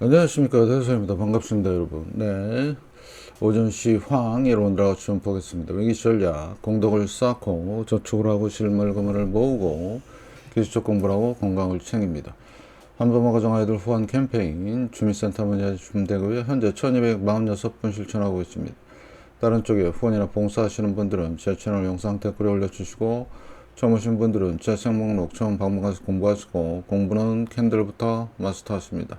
안녕하십니까. 대서입니다. 반갑습니다 여러분. 네. 오전시 황 여러분들하고 좀 보겠습니다. 위기 전략 공덕을 쌓고 저축을 하고 실물금을 모으고 기술적 공부를 하고 건강을 챙깁니다. 한번마가 정 아이들 후원 캠페인 주민센터 문의 주시면 되고요. 현재 1246분 실천하고 있습니다. 다른 쪽에 후원이나 봉사하시는 분들은 제 채널 영상 댓글에 올려주시고 처음 오신 분들은 제책 목록 처음 방문가서 공부하시고 공부는 캔들부터 마스터하십니다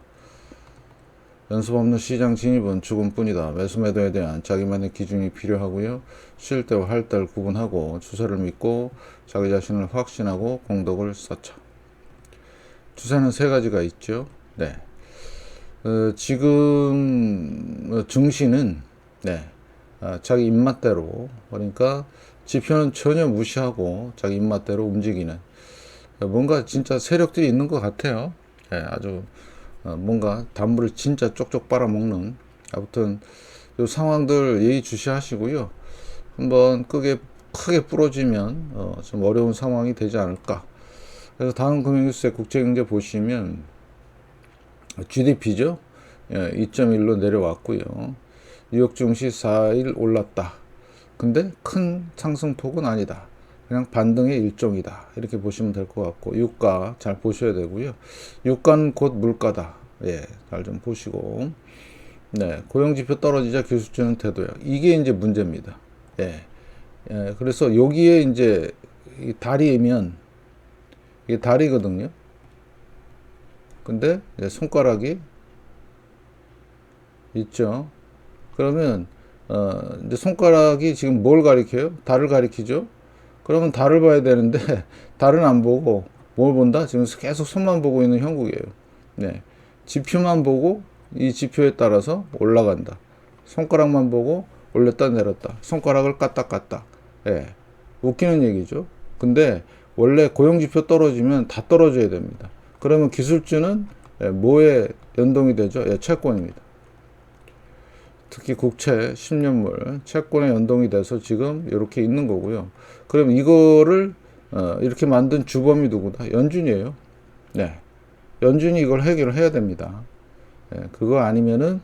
연습 없는 시장 진입은 죽음뿐이다. 매수 매도에 대한 자기만의 기준이 필요하고요. 쉴 때와 할 때를 구분하고 추세를 믿고 자기 자신을 확신하고 공덕을 쌓자. 추세는 세 가지가 있죠. 네. 어, 지금 어, 증시는 네. 아, 자기 입맛대로 그러니까 지표는 전혀 무시하고 자기 입맛대로 움직이는 어, 뭔가 진짜 세력들이 있는 것 같아요. 네, 아주 어, 뭔가 단물을 진짜 쪽쪽 빨아먹는 아무튼 이 상황들 예의 주시하시고요. 한번 크게 크게 부러지면 어, 좀 어려운 상황이 되지 않을까. 그래서 다음 금융뉴스의 국제경제 보시면 GDP죠. 예, 2.1로 내려왔고요. 뉴욕 증시 4일 올랐다. 근데 큰 상승폭은 아니다. 그냥 반등의 일종이다. 이렇게 보시면 될 것 같고, 유가 잘 보셔야 되고요. 유가는 곧 물가다. 예, 잘 좀 보시고. 네, 고용지표 떨어지자 기술주는 태도야. 이게 이제 문제입니다. 예. 예, 그래서 여기에 이제 이 다리면, 이게 다리거든요. 근데 손가락이 있죠. 그러면, 어, 이제 손가락이 지금 뭘 가리켜요? 달을 가리키죠? 그러면 달을 봐야 되는데 달은 안 보고 뭘 본다? 지금 계속 손만 보고 있는 형국이에요. 네. 지표만 보고 이 지표에 따라서 올라간다. 손가락만 보고 올렸다 내렸다. 손가락을 깠다. 예. 웃기는 얘기죠. 근데 원래 고용지표 떨어지면 다 떨어져야 됩니다. 그러면 기술주는 예, 뭐에 연동이 되죠? 예, 채권입니다. 특히 국채 10년물 채권에 연동이 돼서 지금 이렇게 있는 거고요. 그럼 이거를 어, 이렇게 만든 주범이 누구다? 연준이에요. 네. 연준이 이걸 해결을 해야 됩니다. 예, 그거 아니면은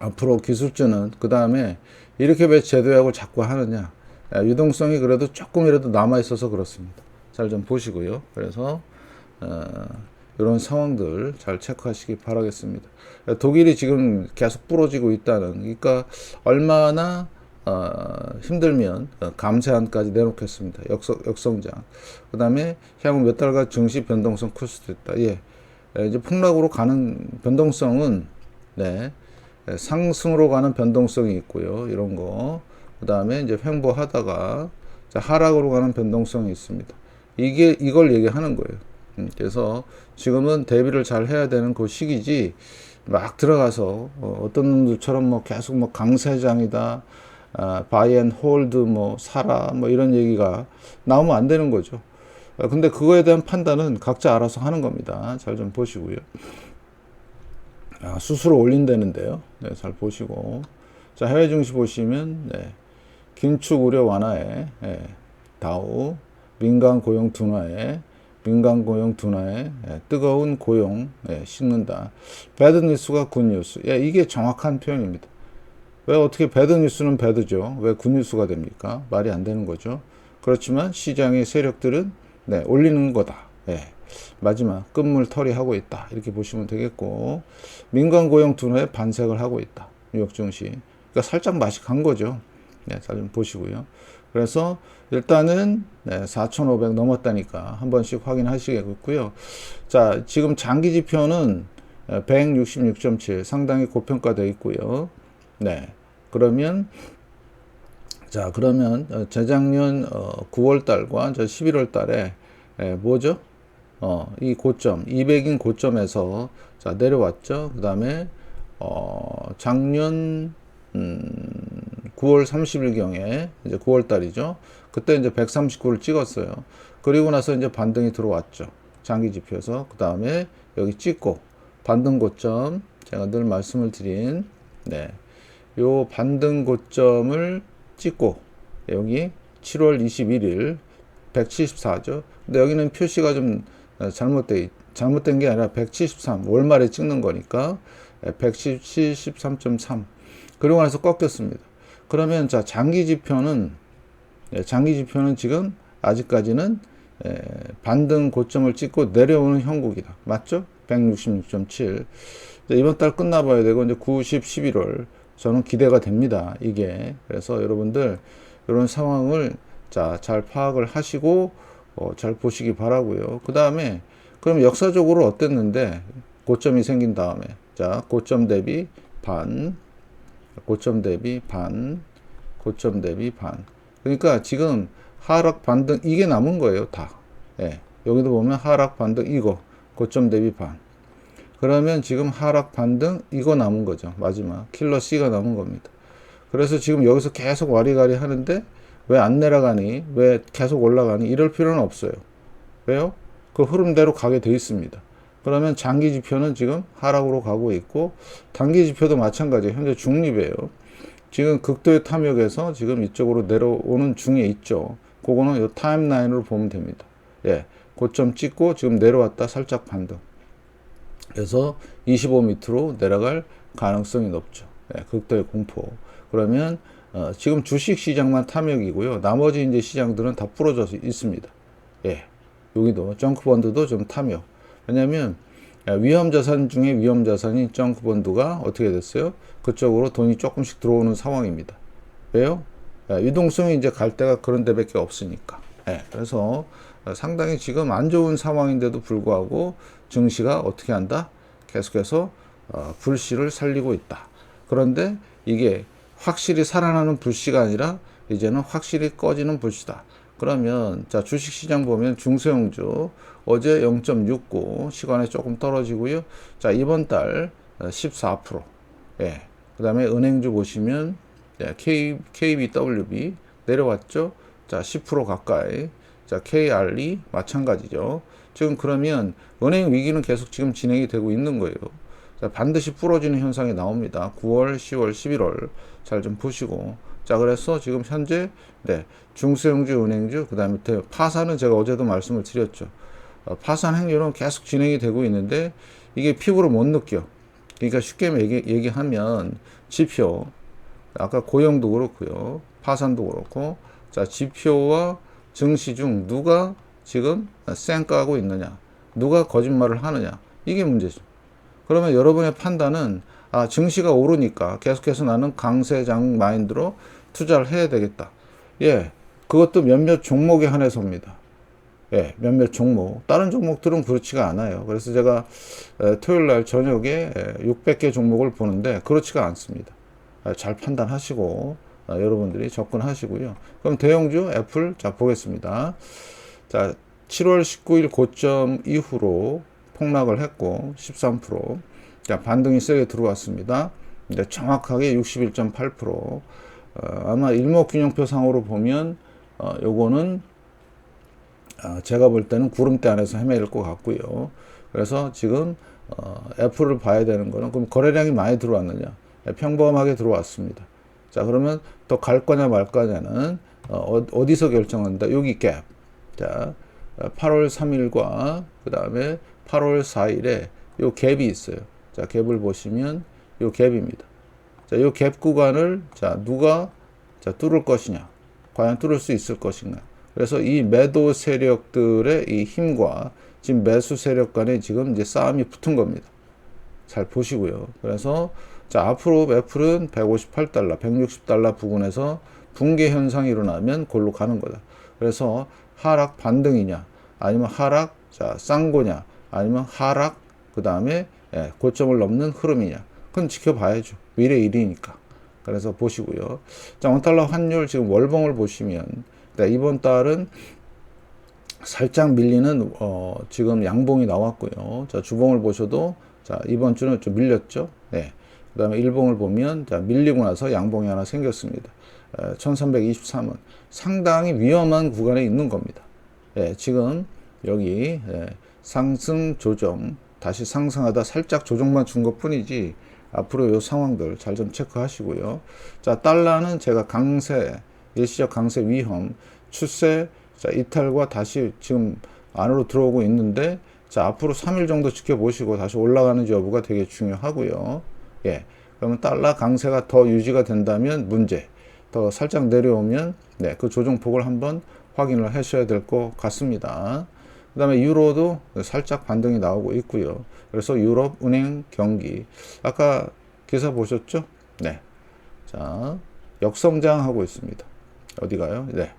앞으로 기술주는 그 다음에 이렇게 왜 제도약을 자꾸 하느냐? 예, 유동성이 그래도 조금이라도 남아 있어서 그렇습니다. 잘 좀 보시고요. 그래서 어, 이런 상황들 잘 체크하시기 바라겠습니다. 독일이 지금 계속 부러지고 있다는, 그러니까 얼마나 어, 힘들면 감세안까지 내놓겠습니다. 역성, 역성장. 그 다음에 향후 몇 달간 증시 변동성 클 수도 있다. 예. 이제 폭락으로 가는 변동성은, 네. 상승으로 가는 변동성이 있고요. 이런 거. 그 다음에 이제 횡보하다가 하락으로 가는 변동성이 있습니다. 이게, 이걸 얘기하는 거예요. 음, 그래서 지금은 대비를 잘 해야 되는 그 시기지 막 들어가서 어, 떤 놈들처럼 뭐 계속 뭐 강세장이다 아, 바이 앤 홀드 뭐 사라 뭐 이런 얘기가 나오면 안 되는 거죠. 아, 근데 그거에 대한 판단은 각자 알아서 하는 겁니다. 잘 좀 보시고요. 아, 수수료 올린다는데요. 네, 잘 보시고. 자, 해외 증시 보시면, 네, 긴축 우려 완화에, 네, 다우, 민간 고용 둔화에, 민간 고용 둔화에, 예, 뜨거운 고용, 예, 식는다. 배드 뉴스가 굿 뉴스. 예, 이게 정확한 표현입니다. 왜 어떻게 배드 뉴스는 배드죠? 왜 굿 뉴스가 됩니까? 말이 안 되는 거죠. 그렇지만 시장의 세력들은 네, 올리는 거다. 예. 마지막 끝물 털이 하고 있다. 이렇게 보시면 되겠고 민간 고용 둔화에 반색을 하고 있다. 뉴욕 증시. 그러니까 살짝 맛이 간 거죠. 네, 잘좀 보시고요. 그래서 일단은 네, 4,500 넘었다니까 한 번씩 확인하시겠고요. 자, 지금 장기 지표는 166.7 상당히 고평가되어 있고요. 네. 그러면 자, 그러면 어, 재작년 9월 달과 11월 달에 뭐죠? 어, 이 고점, 200인 고점에서 자, 내려왔죠. 그 다음에 어, 작년 음, 9월 30일 경에 이제 9월 달이죠. 그때 이제 139를 찍었어요. 그리고 나서 이제 반등이 들어왔죠. 장기 지표에서 그 다음에 여기 찍고 반등 고점 제가 늘 말씀을 드린 네. 요 반등 고점을 찍고 여기 7월 21일 174죠. 근데 여기는 표시가 좀 잘못돼 잘못된 게 아니라 173 월말에 찍는 거니까 173.3 그리고 나서 꺾였습니다. 그러면 자 장기 지표는 예, 장기 지표는 지금 아직까지는 예, 반등 고점을 찍고 내려오는 형국이다. 맞죠? 166.7. 이번 달 끝나봐야 되고 이제 9, 10, 11월 저는 기대가 됩니다. 이게 그래서 여러분들 이런 상황을 자 잘 파악을 하시고 어, 잘 보시기 바라고요. 그 다음에 그럼 역사적으로 어땠는데 고점이 생긴 다음에 자 고점 대비 반 고점 대비 반 고점 대비 반 그러니까 지금 하락 반등 이게 남은 거예요 다 예. 여기도 보면 하락 반등 이거 고점 대비 반 그러면 지금 하락 반등 이거 남은 거죠. 마지막. 킬러 C가 남은 겁니다. 그래서 지금 여기서 계속 와리가리 하는데 왜 안 내려가니? 왜 계속 올라가니? 이럴 필요는 없어요. 왜요? 그 흐름대로 가게 돼 있습니다. 그러면 장기 지표는 지금 하락으로 가고 있고 단기 지표도 마찬가지예요. 현재 중립이에요. 지금 극도의 탐욕에서 지금 이쪽으로 내려오는 중에 있죠. 그거는 이 타임라인으로 보면 됩니다. 예. 고점 찍고 지금 내려왔다. 살짝 반등. 그래서 25 밑으로 내려갈 가능성이 높죠. 예. 극도의 공포. 그러면 어, 지금 주식 시장만 탐욕이고요. 나머지 이제 시장들은 다 부러져 있습니다. 예. 여기도 정크펀드도 좀 탐욕. 왜냐면 위험 자산 중에 위험 자산인 정크펀드가 어떻게 됐어요? 그쪽으로 돈이 조금씩 들어오는 상황입니다. 왜요? 유동성이 이제 갈 데가 그런 데밖에 없으니까. 예, 그래서 상당히 지금 안 좋은 상황인데도 불구하고 증시가 어떻게 한다? 계속해서 어, 불씨를 살리고 있다. 그런데 이게 확실히 살아나는 불씨가 아니라 이제는 확실히 꺼지는 불씨다. 그러면 자 주식 시장 보면 중소형주 어제 0.69 시간에 조금 떨어지고요. 자 이번 달 14%. 예. 그다음에 은행주 보시면 예, K KBWB 내려왔죠. 자 10% 가까이. 자 KRE 마찬가지죠. 지금 그러면 은행 위기는 계속 지금 진행이 되고 있는 거예요. 자, 반드시 부러지는 현상이 나옵니다. 9월, 10월, 11월 잘 좀 보시고 자, 그래서 지금 현재 네, 중소형주, 은행주, 그 다음에 파산은 제가 어제도 말씀을 드렸죠. 어, 파산 행위는 계속 진행이 되고 있는데 이게 피부로 못 느껴. 그러니까 쉽게 얘기, 얘기하면 지표, 아까 고용도 그렇고요. 파산도 그렇고. 자, 지표와 증시 중 누가 지금 쌩까고 있느냐. 누가 거짓말을 하느냐. 이게 문제죠. 그러면 여러분의 판단은 아, 증시가 오르니까 계속해서 나는 강세장 마인드로 투자를 해야 되겠다. 예. 그것도 몇몇 종목에 한해서입니다. 예, 몇몇 종목. 다른 종목들은 그렇지가 않아요. 그래서 제가 토요일 날 저녁에 600개 종목을 보는데 그렇지가 않습니다. 잘 판단하시고 어, 여러분들이 접근하시고요. 그럼 대형주 애플 자 보겠습니다. 자, 7월 19일 고점 이후로 폭락을 했고 13% 자, 반등이 세게 들어왔습니다. 근데 정확하게 61.8% 어, 아마 일목균형표 상으로 보면 어, 요거는 어, 제가 볼 때는 구름대 안에서 헤매일 것 같고요. 그래서 지금 어, 애플을 봐야 되는 거는 그럼 거래량이 많이 들어왔느냐? 네, 평범하게 들어왔습니다. 자 그러면 더 갈 거냐 말 거냐는 어, 어디서 결정한다? 여기 갭. 자 8월 3일과 그 다음에 8월 4일에 요 갭이 있어요. 자, 갭을 보시면 요 갭입니다. 자, 요 갭 구간을 자, 누가 자, 뚫을 것이냐? 과연 뚫을 수 있을 것인가? 그래서 이 매도 세력들의 이 힘과 지금 매수 세력 간에 지금 이제 싸움이 붙은 겁니다. 잘 보시고요. 그래서 자, 앞으로 애플은 158달러, 160달러 부근에서 붕괴 현상이 일어나면 골로 가는 거다. 그래서 하락 반등이냐, 아니면 하락 자, 싼 거냐, 아니면 하락 그 다음에 예, 고점을 넘는 흐름이냐. 그건 지켜봐야죠. 미래 일이니까. 그래서 보시고요. 자, 원달러 환율 지금 월봉을 보시면 네, 이번 달은 살짝 밀리는 어, 지금 양봉이 나왔고요. 자, 주봉을 보셔도 자, 이번 주는 좀 밀렸죠. 네. 그 다음에 일봉을 보면 자, 밀리고 나서 양봉이 하나 생겼습니다. 1323은 상당히 위험한 구간에 있는 겁니다. 예, 지금 여기 예, 상승 조정 다시 상승하다 살짝 조정만 준 것 뿐이지 앞으로 이 상황들 잘 좀 체크하시고요. 자, 달러는 제가 강세, 일시적 강세 위험, 추세, 자, 이탈과 다시 지금 안으로 들어오고 있는데 자, 앞으로 3일 정도 지켜보시고 다시 올라가는지 여부가 되게 중요하고요. 예. 그러면 달러 강세가 더 유지가 된다면 문제. 더 살짝 내려오면 네, 그 조정폭을 한번 확인을 하셔야 될 것 같습니다. 그 다음에 유로도 살짝 반등이 나오고 있고요. 그래서 유럽 은행 경기. 아까 기사 보셨죠? 네. 자, 역성장하고 있습니다. 어디가요? 네.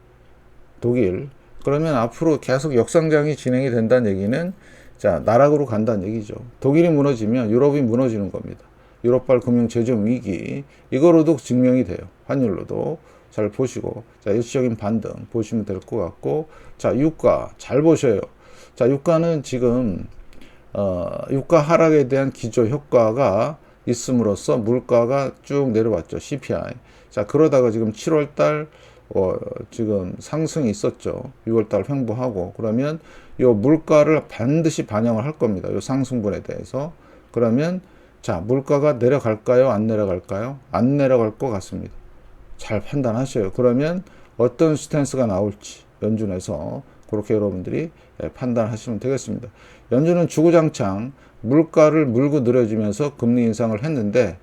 독일. 그러면 앞으로 계속 역성장이 진행이 된다는 얘기는 자, 나락으로 간다는 얘기죠. 독일이 무너지면 유럽이 무너지는 겁니다. 유럽발 금융 재정 위기 이거로도 증명이 돼요. 환율로도 잘 보시고 자 일시적인 반등 보시면 될 것 같고 자 유가 잘 보셔요. 자 유가는 지금 어, 유가 하락에 대한 기조 효과가 있음으로써 물가가 쭉 내려왔죠. CPI. 자 그러다가 지금 7월달 어, 지금 상승이 있었죠. 6월달 횡보하고 그러면 요 물가를 반드시 반영을 할 겁니다. 요 상승분에 대해서 그러면 자, 물가가 내려갈까요? 안 내려갈까요? 안 내려갈 것 같습니다. 잘 판단하셔요. 그러면 어떤 스탠스가 나올지 연준에서 그렇게 여러분들이 예, 판단하시면 되겠습니다. 연준은 주구장창 물가를 물고 늘어지면서 금리 인상을 했는데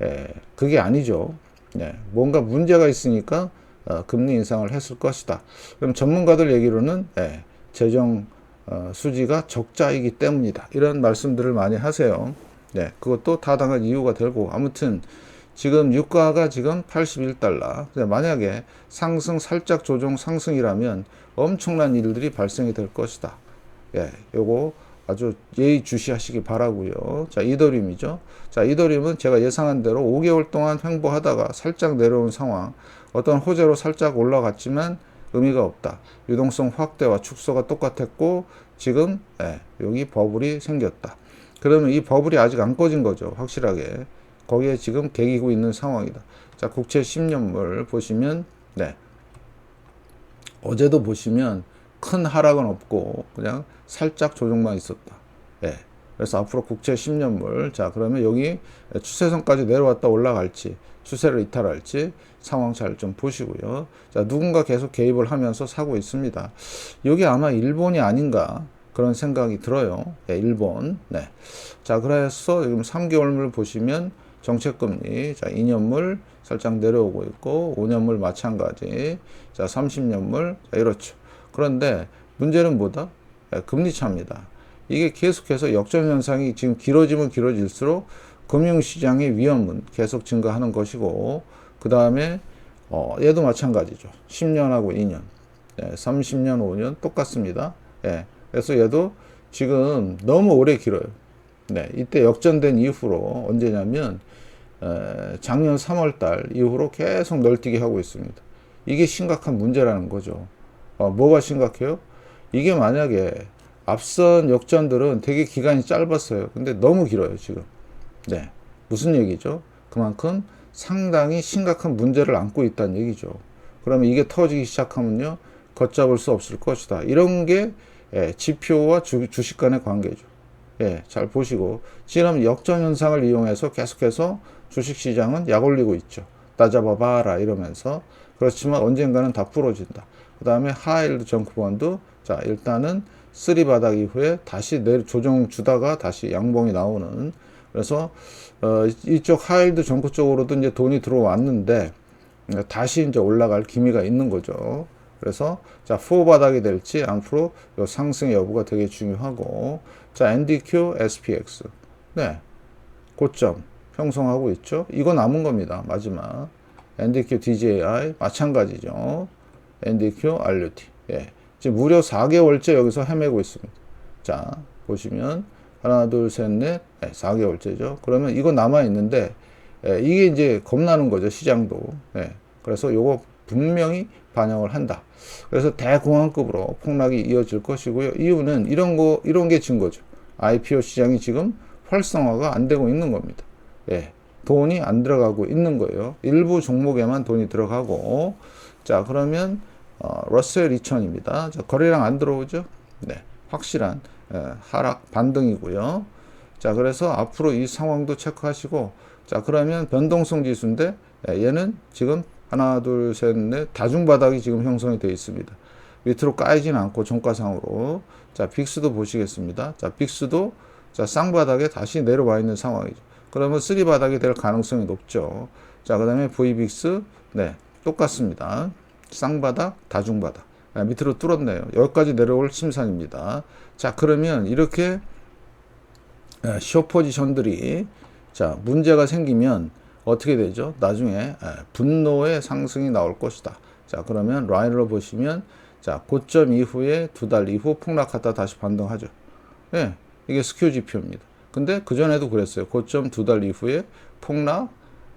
예, 그게 아니죠. 네, 뭔가 문제가 있으니까 어, 금리 인상을 했을 것이다. 그럼 전문가들 얘기로는 예, 재정 어, 수지가 적자이기 때문이다. 이런 말씀들을 많이 하세요. 네, 그것도 타당한 이유가 되고 아무튼 지금 유가가 지금 81달러. 만약에 상승 살짝 조정 상승이라면 엄청난 일들이 발생이 될 것이다. 예, 요거 아주 예의 주시하시기 바라고요. 자, 이더리움이죠. 자, 이더리움은 제가 예상한 대로 5개월 동안 횡보하다가 살짝 내려온 상황. 어떤 호재로 살짝 올라갔지만 의미가 없다. 유동성 확대와 축소가 똑같았고 지금 예, 여기 버블이 생겼다. 그러면 이 버블이 아직 안 꺼진 거죠. 확실하게. 거기에 지금 개기고 있는 상황이다. 자, 국채 10년물 보시면, 네. 어제도 보시면 큰 하락은 없고, 그냥 살짝 조정만 있었다. 예. 그래서 앞으로 국채 10년물. 자, 그러면 여기 추세선까지 내려왔다 올라갈지, 추세를 이탈할지 상황 잘 좀 보시고요. 자, 누군가 계속 개입을 하면서 사고 있습니다. 여기 아마 일본이 아닌가. 그런 생각이 들어요. 네, 일본. 네. 자, 그래서 지금 3개월물 보시면 정책금리, 자, 2년물 살짝 내려오고 있고, 5년물 마찬가지. 자, 30년물. 자, 이렇죠. 그런데 문제는 뭐다? 네, 금리 차입니다. 이게 계속해서 역전 현상이 지금 길어지면 길어질수록 금융시장의 위험은 계속 증가하는 것이고, 그 다음에, 어, 얘도 마찬가지죠. 10년하고 2년. 네, 30년, 5년 똑같습니다. 예. 그래서 얘도 지금 너무 오래 길어요. 네, 이때 역전된 이후로 언제냐면 에, 작년 3월 달 이후로 계속 널뛰게 하고 있습니다. 이게 심각한 문제라는 거죠. 어, 뭐가 심각해요? 이게 만약에 앞선 역전들은 되게 기간이 짧았어요. 근데 너무 길어요, 지금. 네. 무슨 얘기죠? 그만큼 상당히 심각한 문제를 안고 있다는 얘기죠. 그러면 이게 터지기 시작하면요, 걷잡을 수 없을 것이다. 이런 게 예, 지표와 주, 주식 간의 관계죠. 예, 잘 보시고 지금 역전 현상을 이용해서 계속해서 주식 시장은 약 올리고 있죠. 따져봐 봐라 이러면서 그렇지만 언젠가는 다 풀어진다. 그 다음에 하일드 정크본드 자 일단은 쓰리 바닥 이후에 다시 내일 조정 주다가 다시 양봉이 나오는 그래서 어, 이쪽 하일드 정크 쪽으로도 이제 돈이 들어왔는데 다시 이제 올라갈 기미가 있는 거죠. 그래서 자, 푸어 바닥이 될지 앞으로 요 상승 여부가 되게 중요하고 자, NDQ, SPX. 네. 고점 형성하고 있죠. 이거 남은 겁니다. 마지막. NDQ, DJI 마찬가지죠. NDQ, RUT. 예. 지금 무려 4개월째 여기서 헤매고 있습니다. 자, 보시면 하나, 둘, 셋, 넷, 네, 4개월째죠. 그러면 이거 남아 있는데 예, 이게 이제 겁나는 거죠. 시장도. 예. 그래서 요거 분명히 반영을 한다. 그래서 대공황급으로 폭락이 이어질 것이고요. 이유는 이런 거, 이런 게 증거죠. IPO 시장이 지금 활성화가 안 되고 있는 겁니다. 예. 돈이 안 들어가고 있는 거예요. 일부 종목에만 돈이 들어가고. 자, 그러면, 어, 러셀 2000입니다. 자, 거래량 안 들어오죠? 네. 확실한, 예, 하락 반등이고요. 자, 그래서 앞으로 이 상황도 체크하시고, 자, 그러면 변동성 지수인데, 예, 얘는 지금 하나, 둘, 셋, 넷 다중바닥이 지금 형성이 되어 있습니다. 밑으로 까이지는 않고 종가상으로. 자, 빅스도 보시겠습니다. 자, 빅스도 자, 쌍바닥에 다시 내려와 있는 상황이죠. 그러면 쓰리 바닥이 될 가능성이 높죠. 자, 그 다음에 V빅스, 네, 똑같습니다. 쌍바닥, 다중바닥. 아, 밑으로 뚫었네요. 여기까지 내려올 심산입니다. 자, 그러면 이렇게 아, 쇼 포지션들이 자, 문제가 생기면 어떻게 되죠? 나중에 아, 분노의 상승이 나올 것이다. 자, 그러면 라인으로 보시면 자, 고점 이후에 두 달 이후 폭락하다 다시 반등하죠. 예, 이게 스큐 지표입니다. 근데 그전에도 그랬어요. 고점 두 달 이후에 폭락,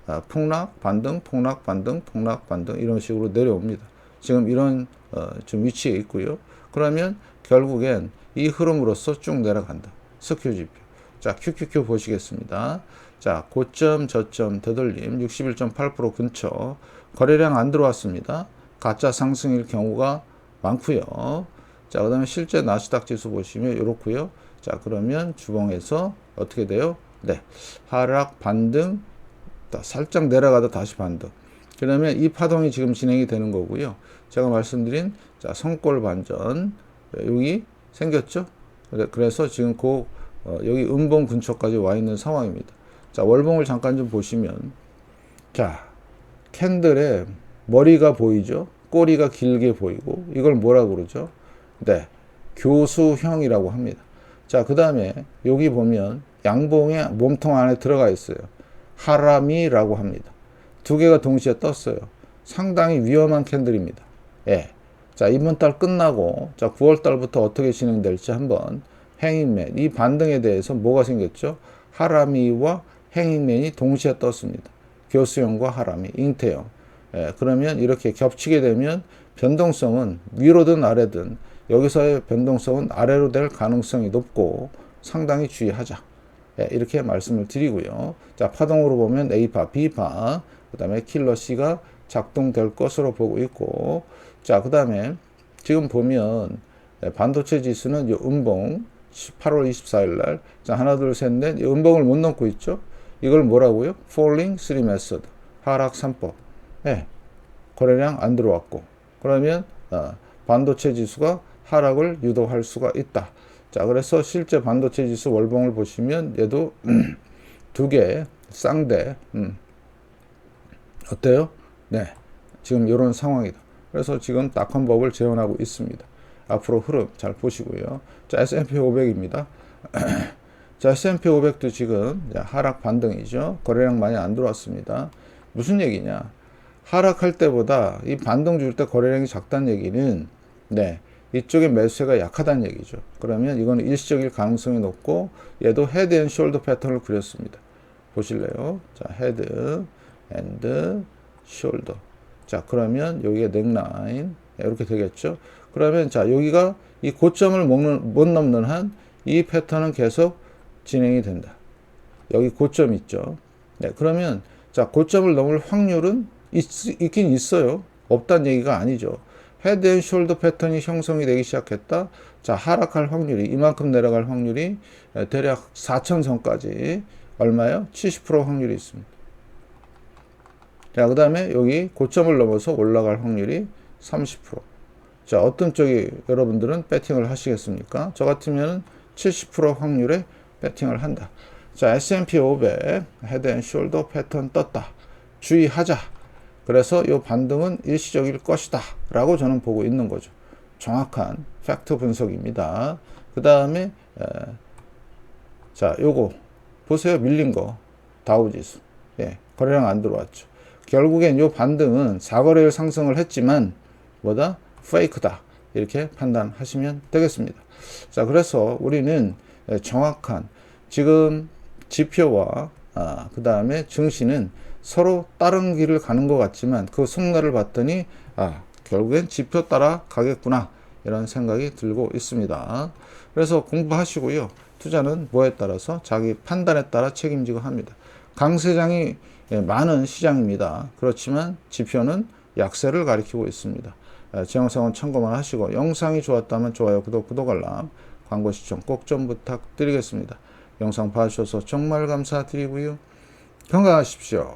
아, 폭락, 반등, 폭락, 반등, 폭락, 반등 이런 식으로 내려옵니다. 지금 이런 어, 좀 위치에 있고요. 그러면 결국엔 이 흐름으로서 쭉 내려간다. 스큐 지표. 자, QQQ 보시겠습니다. 자, 고점, 저점, 되돌림 61.8% 근처. 거래량 안 들어왔습니다. 가짜 상승일 경우가 많고요. 자, 그다음에 실제 나스닥 지수 보시면 이렇고요. 자, 그러면 주봉에서 어떻게 돼요? 네. 하락 반등 살짝 내려가다 다시 반등. 그러면 이 파동이 지금 진행이 되는 거고요. 제가 말씀드린 자, 성골 반전 여기 생겼죠? 그래- 그래서 지금 그 어, 여기 음봉 근처까지 와 있는 상황입니다. 자, 월봉을 잠깐 좀 보시면 자, 캔들의 머리가 보이죠? 꼬리가 길게 보이고 이걸 뭐라 그러죠? 네. 교수형이라고 합니다. 자, 그다음에 여기 보면 양봉의 몸통 안에 들어가 있어요. 하람이라고 합니다. 두 개가 동시에 떴어요. 상당히 위험한 캔들입니다. 예. 자, 이번 달 끝나고 자, 9월 달부터 어떻게 진행될지 한번 행잉맨 이 반등에 대해서 뭐가 생겼죠? 하라미와 행잉맨이 동시에 떴습니다. 교수형과 하라미, 잉태형. 예, 그러면 이렇게 겹치게 되면 변동성은 위로든 아래든 여기서의 변동성은 아래로 될 가능성이 높고 상당히 주의하자. 예, 이렇게 말씀을 드리고요. 자, 파동으로 보면 A파, B파, 그 다음에 킬러 C가 작동될 것으로 보고 있고, 자, 그 다음에 지금 보면 예, 반도체 지수는 이 음봉 8월 24일 날, 자, 하나, 둘, 셋, 넷, 이 음봉을 못 넘고 있죠? 이걸 뭐라고요? Falling Three Method, 하락 3법. 예, 거래량 안 들어왔고, 그러면 어, 반도체 지수가 하락을 유도할 수가 있다. 자, 그래서 실제 반도체 지수 월봉을 보시면 얘도 두 개 쌍대 음. 어때요? 네, 지금 이런 상황이다. 그래서 지금 딱한 법을 재현하고 있습니다. 앞으로 흐름 잘 보시고요. 자, S&P 500입니다. 자, S&P 500도 지금 하락 반등이죠. 거래량 많이 안 들어왔습니다. 무슨 얘기냐? 하락할 때보다 이 반등 줄 때 거래량이 작다는 얘기는 네, 이쪽에 매수세가 약하다는 얘기죠. 그러면 이거는 일시적일 가능성이 높고 얘도 헤드 앤 숄더 패턴을 그렸습니다. 보실래요? 자, 헤드 앤드 숄더. 자, 그러면 여기에 넥라인 이렇게 되겠죠. 그러면 자, 여기가 이 고점을 못 넘는 한 이 패턴은 계속 진행이 된다. 여기 고점 있죠. 네, 그러면 자, 고점을 넘을 확률은 있, 있긴 있어요. 없다는 얘기가 아니죠. 헤드 앤 숄더 패턴이 형성이 되기 시작했다. 자, 하락할 확률이 이만큼 내려갈 확률이 에, 대략 4천선까지 얼마요? 70% 확률이 있습니다. 자, 그 다음에 여기 고점을 넘어서 올라갈 확률이 30%. 자, 어떤 쪽이 여러분들은 배팅을 하시겠습니까? 저 같으면 70% 확률에 배팅을 한다. 자, S&P 500 헤드 앤 숄더 패턴 떴다. 주의하자. 그래서 이 반등은 일시적일 것이다. 라고 저는 보고 있는 거죠. 정확한 팩트 분석입니다. 그 다음에, 자, 요거, 보세요. 밀린 거. 다우지수. 예, 거래량 안 들어왔죠. 결국엔 요 반등은 4거래일 상승을 했지만, 뭐다? 페이크다. 이렇게 판단하시면 되겠습니다. 자, 그래서 우리는 정확한 지금 지표와 아, 그 다음에 증시는 서로 다른 길을 가는 것 같지만 그 속내를 봤더니 아, 결국엔 지표 따라 가겠구나 이런 생각이 들고 있습니다. 그래서 공부하시고요. 투자는 뭐에 따라서 자기 판단에 따라 책임지고 합니다. 강세장이 많은 시장입니다. 그렇지만 지표는 약세를 가리키고 있습니다. 제 영상은 참고만 하시고 영상이 좋았다면 좋아요, 구독, 구독 알람, 광고 시청 꼭 좀 부탁드리겠습니다. 영상 봐주셔서 정말 감사드리고요. 건강하십시오.